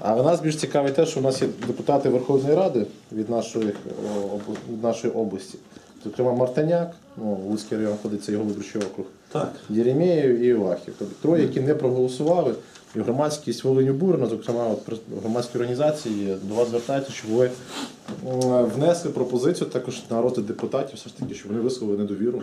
А нас більш цікавить те, що у нас є депутати Верховної Ради від нашої, від нашої області. Зокрема, Мартаняк, ну, Луцький район ходиться його виборчий округ, Так. Єремєєв і Івахів. Тобто троє, які не проголосували. І громадськість Волинь Бурна, зокрема, от громадські організації до вас звертаються, щоб ви внесли пропозицію також на розгляд депутатів, все ж таки, щоб вони висловили недовіру е,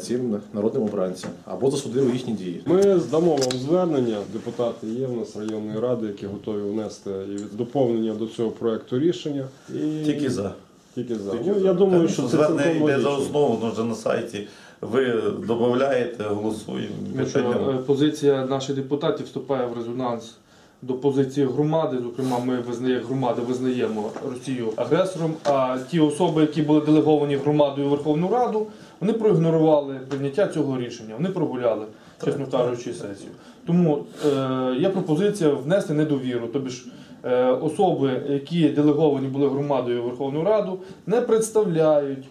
цим народним обранцям або засудили їхні дії. Ми здамо вам звернення. Депутати є в нас районної ради, які готові внести і доповнення до цього проекту рішення. І... Тільки за. Тільки за. Ну, я думаю, що це Звернення йде за основу, вже на сайті. Ви додаєте, голосуємо. Е, позиція наших депутатів вступає в резонанс до позиції громади. Зокрема, ми визнає, як громада визнаємо Росію агресором. А ті особи, які були делеговані громадою у Верховну Раду, вони проігнорували прийняття цього рішення. Вони прогуляли, чесно кажучи, сесію. Тому е, є пропозиція внести недовіру. Тобі ж е, особи, які делеговані були громадою у Верховну Раду, не представляють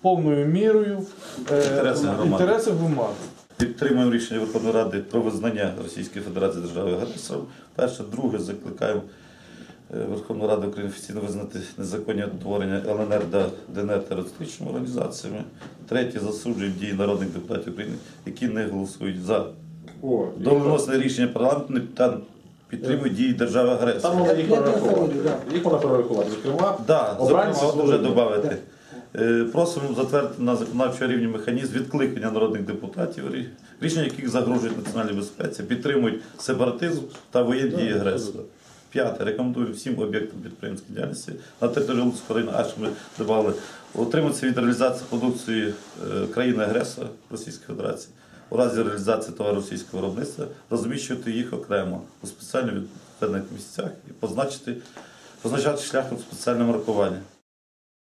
повною мірою е, Інтереси громади. Підтримуємо рішення Верховної Ради про визнання Російської Федерації державою агресором. Перше, друге, закликаємо е, Верховну Раду України офіційно визнати незаконні утворення ЛНР та ДНР терористичними організаціями. Третє, засуджуємо дії народних депутатів України, які не голосують за доленосне рішення парламенту та підтримують дії держави Там агресора. можна їх. Можна перерахувати. Зокрема, Да, Обранці вже додати. Е, Просимо затвердити на законодавчому рівні механізм відкликання народних депутатів, рішення яких загрожують національній безпеці, підтримують сепаратизм та воєнні дії агресора. П'яте. Рекомендую всім об'єктам підприємської діяльності на території Луцького району, аж ми додали, утриматися від реалізації продукції е, країни-агресора Російської Федерації. У разі реалізації товару російського виробництва розміщувати їх окремо у спеціально відповідних місцях і позначити, позначати шляхом спеціального маркування.